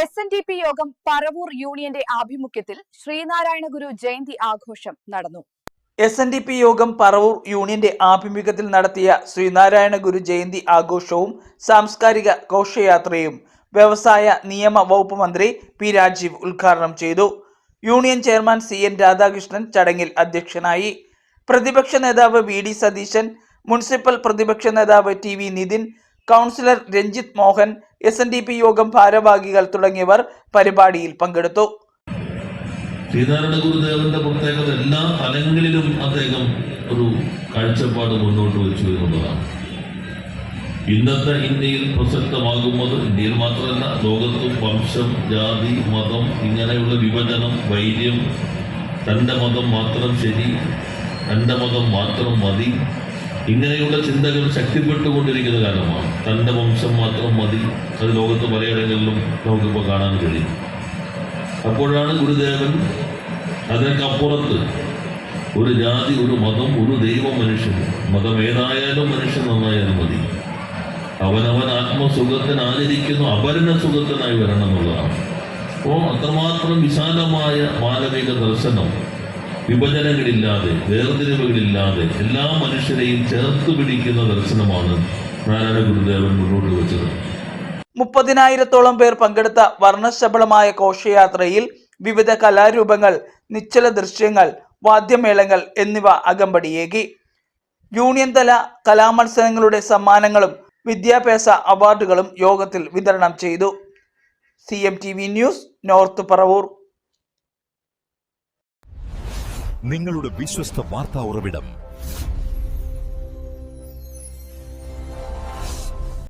S N D P യോഗം പറവൂർ യൂണിയന്റെ ആഭിമുഖ്യത്തിൽ ശ്രീനാരായണ ഗുരു ജയന്തി ആഘോഷം നടന്നു. എസ് എൻ ഡി പി യോഗം പറവൂർ യൂണിയന്റെ ആഭിമുഖ്യത്തിൽ നടത്തിയ ശ്രീനാരായണ ഗുരു ജയന്തി ആഘോഷവും സാംസ്കാരിക ഘോഷയാത്രയും വ്യവസായ നിയമ വകുപ്പ് മന്ത്രി പി രാജീവ് ഉദ്ഘാടനം ചെയ്തു. Union chairman C N Radhakrishnan ചടങ്ങിൽ അധ്യക്ഷനായി. പ്രതിപക്ഷ നേതാവ് വി ഡി സതീശൻ മുനിസിപ്പൽ പ്രതിപക്ഷ നേതാവ് T V Nithin councillor Ranjith Mohan S N D P യോഗം ഭാരവാഹികൾ തുടങ്ങിയവർ പരിപാടിയിൽ പങ്കെടുത്തു. ശ്രീനാരായണ ഗുരുദേവന്റെ പ്രത്യേകത എല്ലാ തലങ്ങളിലും അദ്ദേഹം ഒരു കാഴ്ചപ്പാട് മുന്നോട്ട് വെച്ചു എന്നുള്ളതാണ്. ഇന്നത്തെ ഇന്ത്യയിൽ പ്രസക്തമാകുന്നത് ഇന്ത്യയിൽ മാത്രമല്ല ലോകത്തും വംശം ജാതി മതം ഇങ്ങനെയുള്ള വിഭജനം വൈര്യം തന്റെ മതം മാത്രം ശരി തന്റെ മതം മാത്രം മതി ഇങ്ങനെയുള്ള ചിന്തകൾ ശക്തിപ്പെട്ടുകൊണ്ടിരിക്കുന്ന കാലമാണ് തന്റെ വംശം മാത്രം മതി. അത് ലോകത്ത് പലയിടങ്ങളിലും നമുക്കിപ്പോൾ കാണാൻ കഴിയും. അപ്പോഴാണ് ഗുരുദേവൻ അതിനൊക്കെ അപ്പുറത്ത് ഒരു ജാതി ഒരു മതം ഒരു ദൈവം മനുഷ്യൻ. മതം ഏതായാലും മനുഷ്യൻ നന്നായാലും മതി. അവനവൻ ആത്മസുഖത്തിന് ആചരിക്കുന്നു അപരന സുഖത്തിനായി വരണം എന്നുള്ളതാണ്. അപ്പോൾ അത്രമാത്രം വിശാലമായ മാനവിക ദർശനം വിഭജനങ്ങളില്ലാതെ വേർതിരിവുകളില്ലാതെ എല്ലാ മനുഷ്യരെയും ചേർത്ത് പിടിക്കുന്ന ദർശനമാണ് നാരായണ ഗുരുദേവൻ മുന്നോട്ട് വെച്ചത്. മുപ്പതിനായിരത്തോളം പേർ പങ്കെടുത്ത വർണശബളമായ ഘോഷയാത്രയിൽ വിവിധ കലാരൂപങ്ങൾ നിശ്ചല ദൃശ്യങ്ങൾ വാദ്യമേളങ്ങൾ എന്നിവ അകമ്പടിയേകി. യൂണിയൻ തല കലാമത്സരങ്ങളുടെ സമ്മാനങ്ങളും വിദ്യാഭ്യാസ അവാർഡുകളും യോഗത്തിൽ വിതരണം ചെയ്തു. C M T V news north Paravur. നിങ്ങളുടെ വിശ്വസ്ത വാർത്താ ഉറവിടം